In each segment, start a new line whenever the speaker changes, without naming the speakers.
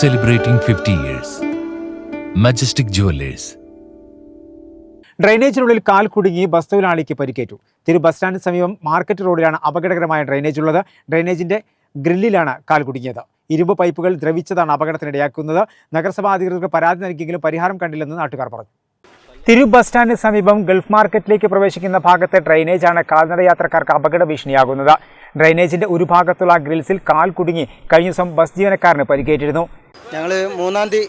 celebrating 50 years. Majestic Jewelers.
ഡ്രൈനേജിനുള്ളിൽ കാൽ കുടുങ്ങി bus തൊഴിലാളിക്ക് പരിക്കേറ്റു. തിരു ബസ് സ്റ്റാൻഡിന് സമീപം മാർക്കറ്റ് റോഡിലാണ് അപകടകരമായ ഡ്രൈനേജ് ഉള്ളത്. ഡ്രൈനേജിന്റെ ഗ്രില്ലിലാണ് കാൽ കുടുങ്ങിയത്. ഇരുമ്പ് പൈപ്പുകൾ ദ്രവിച്ചതാണ് അപകടത്തിനിടയാക്കുന്നത്. നഗരസഭാ അധികൃതർക്ക് പരാതി നൽകിയെങ്കിലും പരിഹാരം കണ്ടില്ലെന്ന് നാട്ടുകാർ പറഞ്ഞു. തിരു ബസ് സ്റ്റാൻഡിന് സമീപം ഗൾഫ് മാർക്കറ്റിലേക്ക് പ്രവേശിക്കുന്ന ഭാഗത്തെ ഡ്രൈനേജാണ് കാൽനട യാത്രക്കാർക്ക് അപകട ഭീഷണിയാകുന്നത്. ഡ്രൈനേജിന്റെ ഒരു ഭാഗത്തുള്ള ഗ്രിൽസിൽ കാൽ കുടുങ്ങി കഴിഞ്ഞ ദിവസം ബസ് ജീവനക്കാരന് പരിക്കേറ്റിരുന്നു.
ഞങ്ങൾ മൂന്നാം തീയതി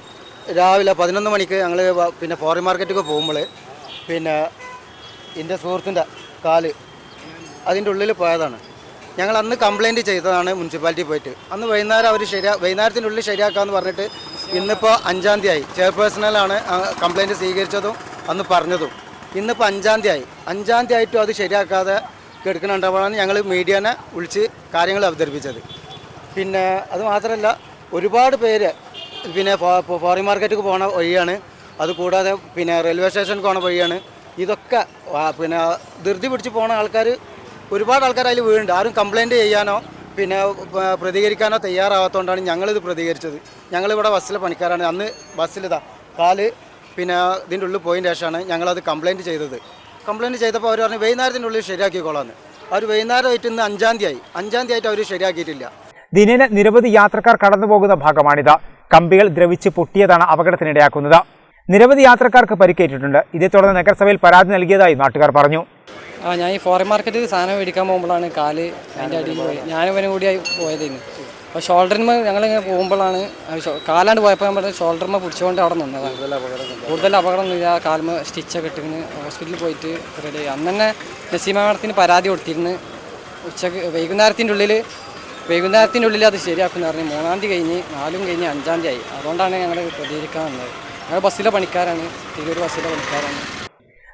രാവിലെ പതിനൊന്ന് മണിക്ക് ഞങ്ങൾ പിന്നെ ഫോറിൻ മാർക്കറ്റിലേക്ക് പോകുമ്പോൾ പിന്നെ എന്റെ സുഹൃത്തിന്റെ കാൽ അതിന്റെ ഉള്ളിൽ പോയതാണ്. ഞങ്ങൾ അന്ന് കംപ്ലൈന്റ് ചെയ്തതാണ് മുനിസിപ്പാലിറ്റി പോയിട്ട്. അന്ന് വൈകുന്നേരം അവർ ശരിയാ വൈകുന്നേരത്തിന്റെ ഉള്ളിൽ ശരിയാക്കാമെന്ന് പറഞ്ഞിട്ട് ഇന്നിപ്പോൾ അഞ്ചാം തീയതി ആയി. ചെയർപേഴ്സണലാണ് കംപ്ലൈന്റ് സ്വീകരിച്ചതും അന്ന് പറഞ്ഞതും. ഇന്നിപ്പോൾ അഞ്ചാം തീയതി ആയി. അഞ്ചാം തീയതി ആയിട്ടും അത് ശരിയാക്കാതെ കിടക്കുന്നുണ്ടാവുകയാണ് ഞങ്ങൾ മീഡിയനെ വിളിച്ച് കാര്യങ്ങൾ അവതരിപ്പിച്ചത്. പിന്നെ അത് മാത്രമല്ല ഒരുപാട് പേര് പിന്നെ ഫോറിൻ മാർക്കറ്റിൽ പോണ വഴിയാണ് അതുകൂടാതെ പിന്നെ റെയിൽവേ സ്റ്റേഷനിൽ പോണ വഴിയാണ്. ഇതൊക്കെ പിന്നെ ധൃതി പിടിച്ച് പോണ ആൾക്കാർ ഒരുപാട് ആൾക്കാർ അതിൽ വീഴുന്നുണ്ട് ആരും കംപ്ലൈന്റ് ചെയ്യാനോ പിന്നെ പ്രതികരിക്കാനോ തയ്യാറാവാത്തതുകൊണ്ടാണ് ഞങ്ങളിത് പ്രതികരിച്ചത്. ഞങ്ങളിവിടെ ബസ്സിലെ പണിക്കാരാണ്. അന്ന് ബസ്സിലിതാ കാൽ പിന്നെ ഇതിന്റെ ഉള്ളിൽ പോയതിന് ശേഷമാണ് ഞങ്ങളത് കംപ്ലൈന്റ് ചെയ്തത്. കംപ്ലൈന്റ് ചെയ്തപ്പോൾ അവർ പറഞ്ഞു വൈകുന്നേരത്തിന്റെ ഉള്ളിൽ ശരിയാക്കിക്കോളാന്ന്. അവർ വൈകുന്നേരമായിട്ട് ഇന്ന് അഞ്ചാം തീയതി ആയി. അഞ്ചാം തീയതി ആയിട്ട് അവർ ശരിയാക്കിയിട്ടില്ല.
ദിനേന നിരവധി യാത്രക്കാർ കടന്നുപോകുന്ന ഭാഗമാണിത്. കമ്പികൾ ദ്രവിച്ച് പൊട്ടിയതാണ് അപകടത്തിനിടയാക്കുന്നത്. നിരവധി യാത്രക്കാർക്ക് പരിക്കേറ്റിട്ടുണ്ട്. ഇതേ തുടർന്ന് നഗരസഭയിൽ പരാതി നൽകിയതായി നാട്ടുകാർ പറഞ്ഞു.
ആ ഞാൻ ഈ ഫോറിൻ മാർക്കറ്റിൽ സാധനം മേടിക്കാൻ പോകുമ്പോഴാണ് കാൽ അതിന്റെ അടിയിൽ പോയി ഞാനും കൂടിയായി പോയതായിരുന്നു അപ്പോൾ ഷോൾഡറിന്മ ഞങ്ങളിങ്ങനെ പോകുമ്പോഴാണ് കാലാണ്ട് പോയപ്പോൾ നമ്മൾ ഷോൾഡർമേ പിടിച്ചുകൊണ്ട് അവിടെ നിന്നതാണ്. കൂടുതൽ അപകടം ഒന്നുമില്ല കാൽമ സ്റ്റിച്ചൊക്കെ ഇട്ടിരുന്ന് ഹോസ്പിറ്റലിൽ പോയിട്ട് റെഡി ആയി. അന്ന് തന്നെ നസീമ മാഡത്തിന് പരാതി കൊടുത്തിരുന്നു. ഉച്ചയ്ക്ക് വൈകുന്നേരത്തിന്റെ ഉള്ളിൽ വൈകുന്നേരത്തിന്റെ ഉള്ളിൽ അത് ശരിയാക്കുന്ന പറഞ്ഞു മൂന്നാം തീയതി കഴിഞ്ഞ് നാലും കഴിഞ്ഞ് അഞ്ചാം തീയതി ആയി. അതുകൊണ്ടാണ് ഞങ്ങൾ പ്രതികരിക്കാൻ വന്നത്. ഞങ്ങൾ ബസ്സിലെ പണിക്കാരാണ്. തിരൂർ ബസ്സിലെ പണിക്കാരാണ്.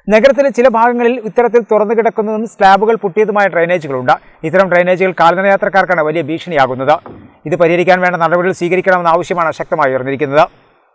നഗരത്തിലെ ചില ഭാഗങ്ങളിൽ ഇത്തരത്തിൽ തുറന്നു കിടക്കുന്നതും സ്ലാബുകൾ പൊട്ടിയതുമായ ഡ്രൈനേജുകളുണ്ട് ഇത്തരം ഡ്രൈനേജുകൾ കാൽനട യാത്രക്കാർക്കാണ് വലിയ ഭീഷണിയാകുന്നത്. ഇത് പരിഹരിക്കാൻ വേണ്ട നടപടികൾ സ്വീകരിക്കണമെന്ന ആവശ്യമാണ് ശക്തമായി ഉയർന്നിരിക്കുന്നത്.